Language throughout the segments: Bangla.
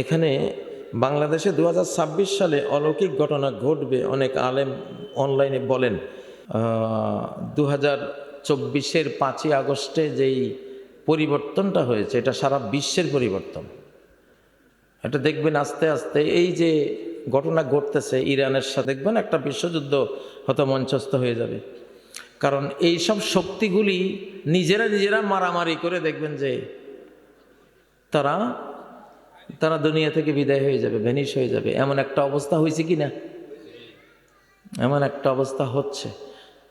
এখানে বাংলাদেশে দু হাজার ছাব্বিশ সালে অলৌকিক ঘটনা ঘটবে অনেক আলেম অনলাইনে বলেন। দু হাজার চব্বিশের পাঁচই আগস্টে যেই পরিবর্তনটা হয়েছে, এটা সারা বিশ্বের পরিবর্তন। এটা দেখবেন আস্তে আস্তে এই যে ঘটনা ঘটতেছে ইরানের সাথে, দেখবেন একটা বিশ্বযুদ্ধ হয়তো মঞ্চস্থ হয়ে যাবে। কারণ এই সব শক্তিগুলি নিজেরা নিজেরা মারামারি করে দেখবেন যে তারা তারা দুনিয়া থেকে বিদায় হয়ে যাবে, ভ্যানিশ হয়ে যাবে। এমন একটা অবস্থা হয়েছে কি না? এমন একটা অবস্থা হচ্ছে।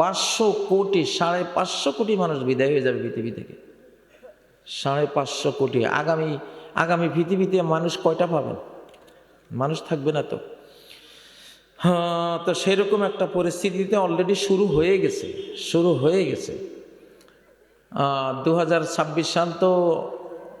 পাঁচশো কোটি, সাড়ে পাঁচশো কোটি মানুষ বিদায় হয়ে যাবে পৃথিবী থেকে। সাড়ে পাঁচশো কোটি। আগামী আগামী পৃথিবীতে মানুষ কয়টা পাবেন? মানুষ থাকবে না তো। হ্যাঁ তো সেরকম একটা পরিস্থিতিতে অলরেডি শুরু হয়ে গেছে, শুরু হয়ে গেছে। দু হাজার ছাব্বিশ সাল তো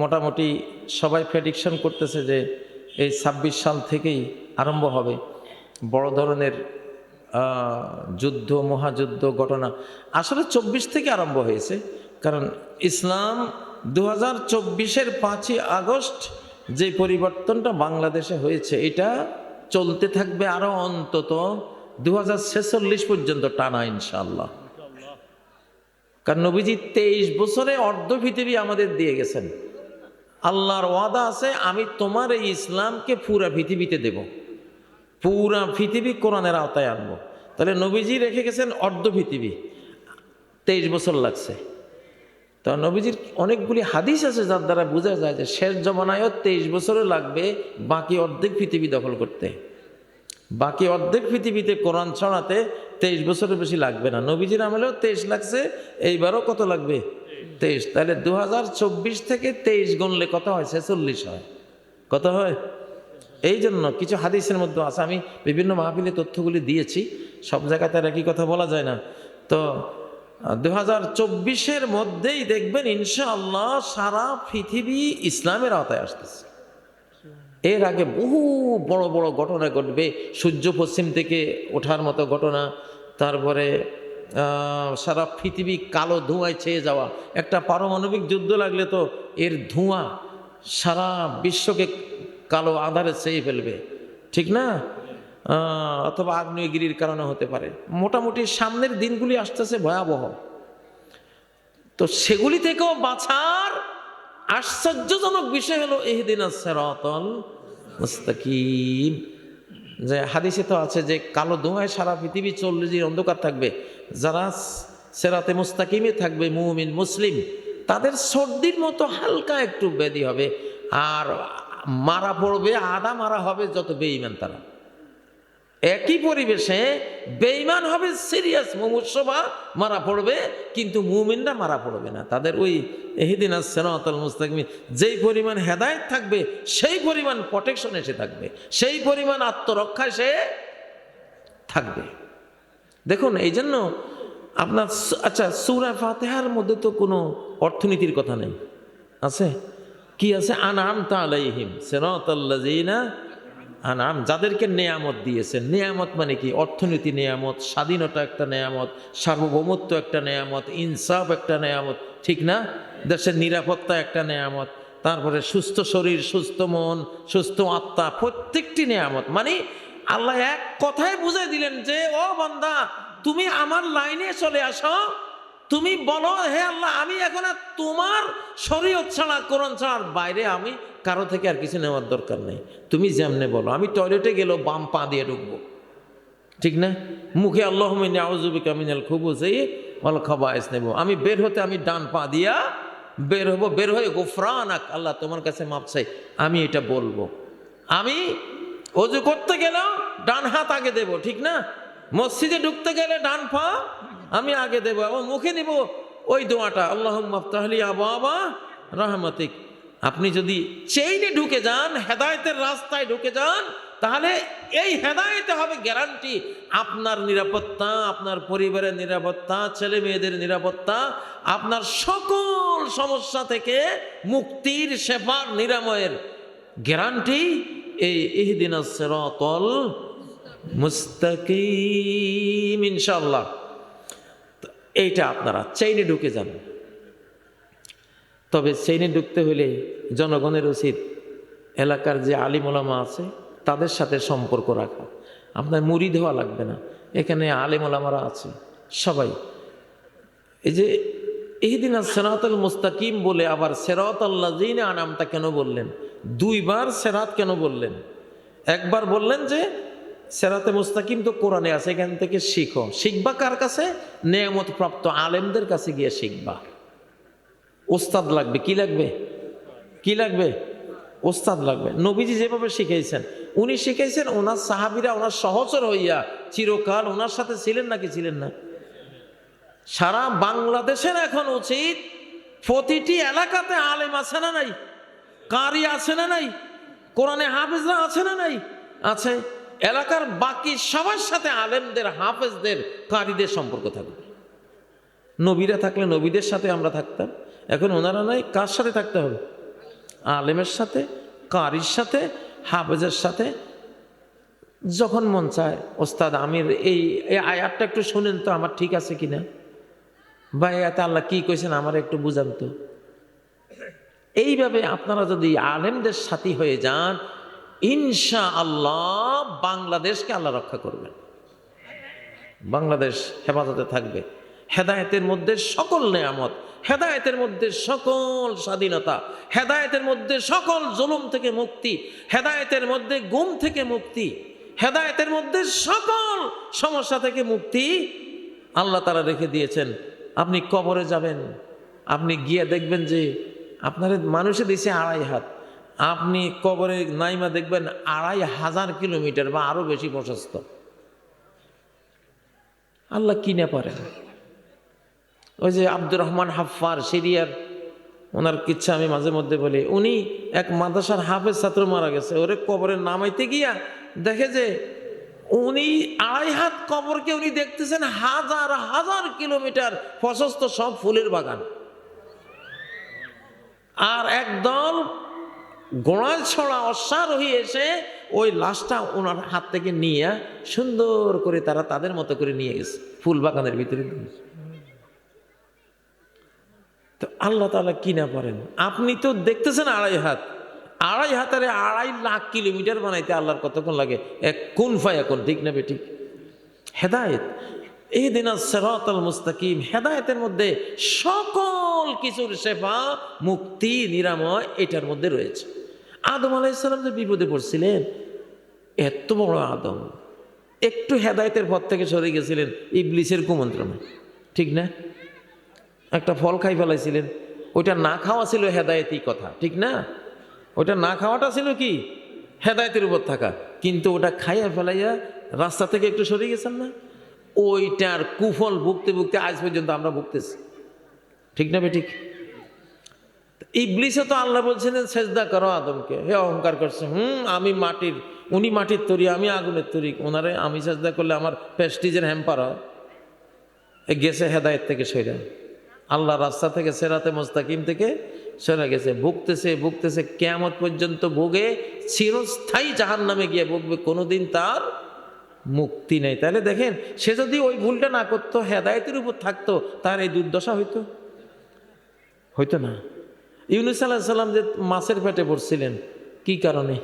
মোটামুটি সবাই প্রেডিকশন করতেছে যে এই ছাব্বিশ সাল থেকেই আরম্ভ হবে। বড় ধরনের যুদ্ধ, মহাযুদ্ধ ঘটনা আসলে চব্বিশ থেকে আরম্ভ হয়েছে। কারণ ইসলাম দু হাজার চব্বিশের পাঁচই আগস্ট যে পরিবর্তনটা বাংলাদেশে হয়েছে, এটা চলতে থাকবে আরও অন্তত দু হাজার ছেচল্লিশ পর্যন্ত টানা ইনশাল্লাহ কারণ নবীজি তেইশ বছরে অর্ধ পৃথিবী আমাদের দিয়ে গেছেন। আল্লাহর ওয়াদা আছে, আমি তোমার এই ইসলামকে পুরা পৃথিবীতে দেব। পুরা পৃথিবী কোরআনের আওতায় আনব। তাহলে নবীজি রেখে গেছেন অর্ধ পৃথিবী। তেইশ বছর লাগছে। তো নবীজির অনেকগুলি হাদিস আছে যার দ্বারা বোঝা যায় যে শেষ জমানায়ও তেইশ বছরে লাগবে বাকি অর্ধেক পৃথিবী দখল করতে। বাকি অর্ধেক পৃথিবীতে কোরআন ছড়াতে তেইশ বছরের বেশি লাগবে না। নবীজির আমলেও তেইশ লাগছে, এইবারও কত লাগবে? তেইশ, তাহলে দু হাজার চব্বিশ থেকে তেইশ গণলে কত হয়? ছেচল্লিশ হয়। কত হয়? এই জন্য কিছু হাদিসের মধ্যে আছে, আমি বিভিন্ন মাহফিলে তথ্যগুলি দিয়েছি, সব জায়গাতে আর একই কথা বলা যায় না। তো দু হাজার চব্বিশের মধ্যেই দেখবেন ইনশাআল্লাহ সারা পৃথিবী ইসলামের আওতায় আসতেছে। এর আগে বহু বড় বড় ঘটনা ঘটবে, সূর্য পশ্চিম থেকে ওঠার মতো ঘটনা, তারপরে সারা পৃথিবী কালো ধোঁয়ায় ছেয়ে যাওয়া। একটা পারমাণবিক যুদ্ধ লাগলে তো এর ধোঁয়া সারা বিশ্বকে কালো আধারে ছেয়ে ফেলবে। ঠিক না? অথবা আগ্নেয়গিরির কারণে হতে পারে। মোটামুটি সামনের দিনগুলি আসতেছে ভয়াবহ। তো সেগুলি থেকেও বাঁচার আশ্চর্যজনক বিষয় হলো এহদিন সেরাতল মুস্তাকিম। যে হাদিসে তো আছে যে কালো ধোঁয়ায় সারা পৃথিবী চল্লিশ দিন অন্ধকার থাকবে। যারা সেরাতে মুস্তাকিমে থাকবে, মুমিন, মুসলিম, তাদের সর্দির মতো হালকা একটু ব্যাধি হবে। আর মারা পড়বে আদা মারা হবে যত বেঈমান তারা। একই পরিবেশে বেঈমান হবে, সিরিয়াস মুমূর্ষবা মারা পড়বে, কিন্তু মুমিনরা মারা পড়বে না। তাদের ওই এহিদিন সেনাতল মুস্তাকিম, যেই পরিমাণ হেদায়েত থাকবে, সেই পরিমাণ প্রোটেকশন এসে থাকবে, সেই পরিমাণ আত্মরক্ষায় সে থাকবে। দেখুন এই জন্য আপনার আচ্ছা সুরা ফাতেহার মধ্যে তো কোনো অর্থনীতির কথা নেই। আছে? কি আছে? আনাম তালাইহিম সেনাতাল্লাজিনা আনাম, যাদেরকে নেয়ামত দিয়েছে নেয়ামত মানে কি? অর্থনীতি নেয়ামত, স্বাধীনতা একটা নেয়ামত, সার্বভৌমত্ব একটা নেয়ামত, ইনসাফ একটা নেয়ামত, ঠিক না? দেশের নিরাপত্তা একটা নেয়ামত, তারপরে সুস্থ শরীর, সুস্থ মন, সুস্থ আত্মা, প্রত্যেকটি নেয়ামত। মানে আল্লাহ এক কথায় বুঝাই দিলেন যে, ও বান্দা, তুমি আমার লাইনে চলে আসো তুমি বলো, হে আল্লাহ, আমি এখন আর তোমার শরীয়ত ছাড়া, কোরআন ছাড়ার বাইরে আমি কারও থেকে আর কিছু নেওয়ার দরকার নেই। তুমি যেমনে বলো, আমি টয়লেটে গেলেও বাম পা দিয়ে ঢুকবো। ঠিক না? মুখে আল্লাহ আউজুবিকা মিনাল খুবুজ এই অল খাবায়স নেব। আমি বের হতে আমি ডান পা দিয়া বের হব, বের হয়ে গোফরানাক, আল্লাহ তোমার কাছে মাপ চাই। আমি এটা বলব। আমি অজু করতে গেলেও ডান হাত আগে দেব, ঠিক না? মসজিদে ঢুকতে গেলে ডান পা আমি আগে দেব এবং মুখে নিব। ওই দোয়াটা আল্লাহ মাফতাহলি আবা রহমতিক। আপনি যদি চেইনে ঢুকে যান, হেদায়েতের রাস্তায় ঢুকে যান, তাহলে এই হেদায়েতে হবে গ্যারান্টি আপনার নিরাপত্তা, আপনার পরিবারের নিরাপত্তা, ছেলে মেয়েদের নিরাপত্তা, আপনার সকল সমস্যা থেকে মুক্তির, সেবার, নিরাময়ের গ্যারান্টি এই ইহদিন সেরাতল মুস্তাকিম ইনশাল্লাহ এইটা আপনারা চেইনে ঢুকে যান। তবে চেইনে ঢুকতে হলে জনগণের উচিত এলাকার যে আলিমোলামা আছে, তাদের সাথে সম্পর্ক রাখা। আপনার মুড়ি দেওয়া লাগবে না। এখানে আলিমোলামারা আছে, সবাই। এই যে ইহদিন সেরাতুল মুস্তাকিম বলে আবার সেরাত আল্লাহ আনামটা কেন বললেন? দুইবার সেরাত কেন বললেন? একবার বললেন যে সেরাতে মুস্তাকিম তো কোরআনে আছে, এখান থেকে শিখো। শিখবা কার কাছে? নেয়ামত প্রাপ্ত আলেমদের কাছে গিয়ে শিখবা। ওস্তাদ লাগবে, কি লাগবে? কি লাগবে? ওস্তাদ লাগবে। নবীজি যেভাবে শিখাইছেন, উনি শিখাইছেন, ওনার সাহাবিরা ওনার সহচর হইয়া চিরকাল ওনার সাথে ছিলেন নাকি ছিলেন না? সারা বাংলাদেশের এখন উচিত, প্রতিটি এলাকাতে আলেম আছে না নাই? কারি আছে না নাই? কোরআনে হাফিজরা আছে না নাই? আছে। এলাকার বাকি সবার সাথে আলেমদের, হাফেজদের, কারিদের সম্পর্ক থাকবে। নবীরা থাকলে নবীদের সাথে আমরা থাকতাম। এখন ওনারা নাই, কার সাথে থাকতে হবে? আলেমের সাথে, কারির সাথে, হাফেজের সাথে। যখন মন চায়, ওস্তাদ আমির, এই আয়াতটা একটু শুনেন তো, আমার ঠিক আছে কি না বা এতে আল্লাহ কী কইছেন আমার একটু বুঝান তো। এইভাবে আপনারা যদি আলেমদের সাথী হয়ে যান ইনশা আল্লাহ বাংলাদেশকে আল্লাহ রক্ষা করবেন। বাংলাদেশ হেফাজতে থাকবে। হেদায়েতের মধ্যে সকল নেয়ামত, হেদায়েতের মধ্যে সকল স্বাধীনতা, হেদায়েতের মধ্যে সকল জুলুম থেকে মুক্তি, হেদায়েতের মধ্যে গুম থেকে মুক্তি, হেদায়েতের মধ্যে সকল সমস্যা থেকে মুক্তি আল্লাহ তারা রেখে দিয়েছেন। আপনি কবরে যাবেন, আপনি গিয়ে দেখবেন যে আপনার মানুষে দিছে আড়াই হাত। আপনি কবরে নাইমা দেখবেন আড়াই হাজার কিলোমিটার বা আরও বেশি প্রশস্ত। আল্লাহ কিনে পারেন ওই যে আব্দুর রহমান হাফার সিরিয়ার, ওনার কিচ্ছা আমি মাঝে মধ্যে বলি, উনি এক মাদ্রাসার হাফের ছাত্র মারা গেছে, ওরে কবরে নামাইতে গিয়া দেখে যে উনি আড়াই হাত কবরকে উনি দেখতেছেন হাজার হাজার কিলোমিটার প্রশস্ত সব ফুলের বাগান। আর একদল গোড়াল ছড়া অশ্বারোহী এসে ওই লাশটা ওনার হাত থেকে নিয়ে সুন্দর করে তারা তাদের মতো করে নিয়ে গেছে, ফুল বাগানের ভিতরে তো আল্লাহ তালা কি না পারেন? আপনি তো দেখতেছেন আড়াই হাত। আড়াই হাতারে আড়াই লাখ কিলোমিটার বানাইতে আল্লাহর কতক্ষণ লাগে? এক কোন ফায়া এখন ঠিক না ঠিক? হেদায়েত। এই দিন আল মুস্তাকিম, হেদায়েতের মধ্যে সকল কিছুর সেবা মুক্তি, নিরাময় এটার মধ্যে রয়েছে। আদম আলাইসালাম যে বিপদে পড়ছিলেন, এত বড় আদম। একটু হেদায়েতের পথ থেকে সরে গেছিলেন ইবলিসের কুমন্ত্রণে। ঠিক না? একটা ফল খাই ফেলাইছিলেন। ওইটা না খাওয়া ছিল হেদায়েতই কথা, ঠিক না? ওইটা না খাওয়াটা ছিল কি? হেদায়েতের উপর থাকা। কিন্তু ওটা খাইয়া ফেলাইয়া রাস্তা থেকে একটু সরে গেছেন না? ওইটার কুফল ভুগতে ভুগতে আজ পর্যন্ত আমরা ভুগতেছি। ঠিক না বে ঠিক ইবলিসে তো আল্লাহ বলছিলেন, সেজদা করো আদমকে। হে অহংকার করছে। হুম, আমি মাটির, উনি মাটির তরি, আমি আগুনের তরি। ওনারে আমি সেজদা করলে আমার প্রেস্টিজের হ্যাম্পার হয়। এ গেছে হেদায়েত থেকে সইরা। আল্লাহ রাস্তা থেকে সেরাতে মোস্তাকিম থেকে সরে গেছে। ভুগতেছে ভুগতেছে কেমন পর্যন্ত ভোগে, চিরস্থায়ী জাহান নামে গিয়ে ভুগবে, কোনোদিন তার মুক্তি নেই। তাহলে দেখেন, সে যদি ওই ভুলটা না করতো, হেদায়তের উপর থাকতো, তার এই দুর্দশা হইতো? হইতো না। ইউনুস আল্লাহ সাল্লাম যে মাছের পেটে পড়ছিলেন, কি কারণে?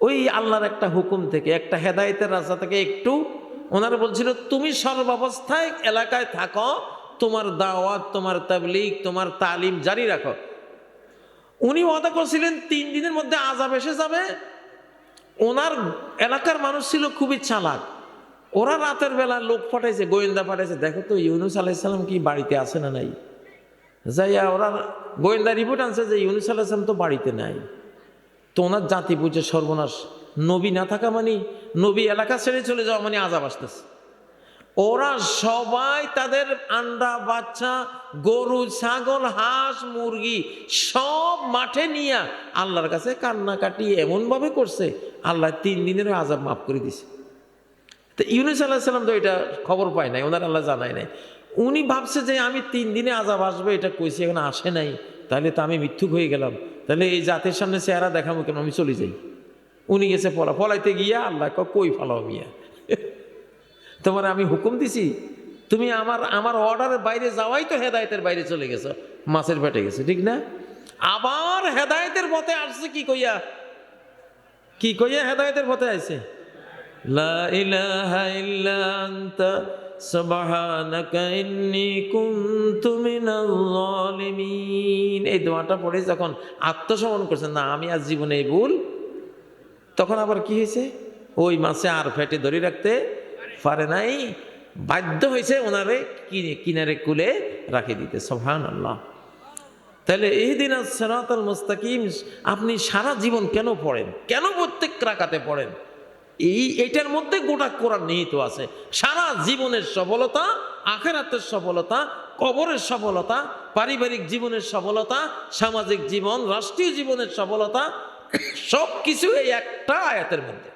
ওই আল্লাহর একটা হুকুম থেকে, একটা হেদায়েতের রাস্তা থেকে একটু ওনারা বলছিল, তুমি সর্বাবস্থায় এলাকায় থাকো, তোমার দাওয়াত, তোমার তাবলিগ, তোমার তালিম জারি রাখো। উনি ওয়াদা করছিলেন, তিন দিনের মধ্যে আজাব এসে যাবে। ওনার এলাকার মানুষ ছিল খুবই চালাক। ওরা রাতের বেলা লোক পাঠাইছে, গোয়েন্দা পাঠাইছে। দেখো তো, ইউনুস আলাইসাল্লাম কি বাড়িতে আছে না নাই? যাইয়া ওরা গোয়েন্দা রিপোর্ট আনছে যে ইউনুস আলাইসাল্লাম তো বাড়িতে নাই। তো ওনার জাতি বুঝে সর্বনাশ। নবী না থাকা মানে নবী এলাকা ছেড়ে চলে যাওয়া মানে আজাব আসতেছে। ওরা সবাই তাদের আন্ডা, বাচ্চা, গরু, ছাগল, হাঁস, মুরগি সব মাঠে নিয়ে আল্লাহর কাছে কান্নাকাটি এমনভাবে করছে, আল্লাহ তিন দিনের আজাব মাফ করে দিছে। তো ইউনুস আল্লাহ সাল্লাম তো এটা খবর পায় নাই, ওনার আল্লাহ জানায় নাই। উনি ভাবছে যে আমি তিন দিনে আজাব আসবে, এটা কইছি, এখন আসে নাই। তাহলে তো আমি মিথ্যুক হয়ে গেলাম। তাহলে এই জাতির সামনে চেহারা দেখাবো কেন? আমি চলে যাই। উনি গেছে পলা, পলাইতে গিয়া আল্লাহ কই ফালাও মিয়া? তোমার আমি হুকুম দিছি? তুমি আমার আমার অর্ডারের বাইরে যাওয়াই তো হেদায়তের বাইরে চলে গেছো। মাছের পেটে গেছে, ঠিক না? আবার হেদায়তের পথে আসছে কি কইয়া? কি কইয়া হেদায়তের পথে আসছে লা ইলাহা ইল্লা আনতা এই দোয়াটা পড়ে যখন আত্মসমর্পণ করছেন না, আমি আজ জীবনে ভুল। তখন আবার কি হয়েছে? ওই মাছে আর ফেটে ধরে রাখতে পারে নাই। বাধ্য হয়েছে ওনারে কিনে- কিনারে কুলে রাখে দিতে। সোহান আল্লাহ তাহলে এই দিন সেরাতাল মুস্তাকিম, আপনি সারা জীবন কেন পড়েন? কেন প্রত্যেক রাকাতে পড়েন? এই, এটার মধ্যে গোটা কোরআন নিহিত আছে। সারা জীবনের সফলতা, আখেরাতের সফলতা, কবরের সফলতা, পারিবারিক জীবনের সফলতা, সামাজিক জীবন, রাষ্ট্রীয় জীবনের সফলতা সব কিছু এই একটা আয়াতের মধ্যে।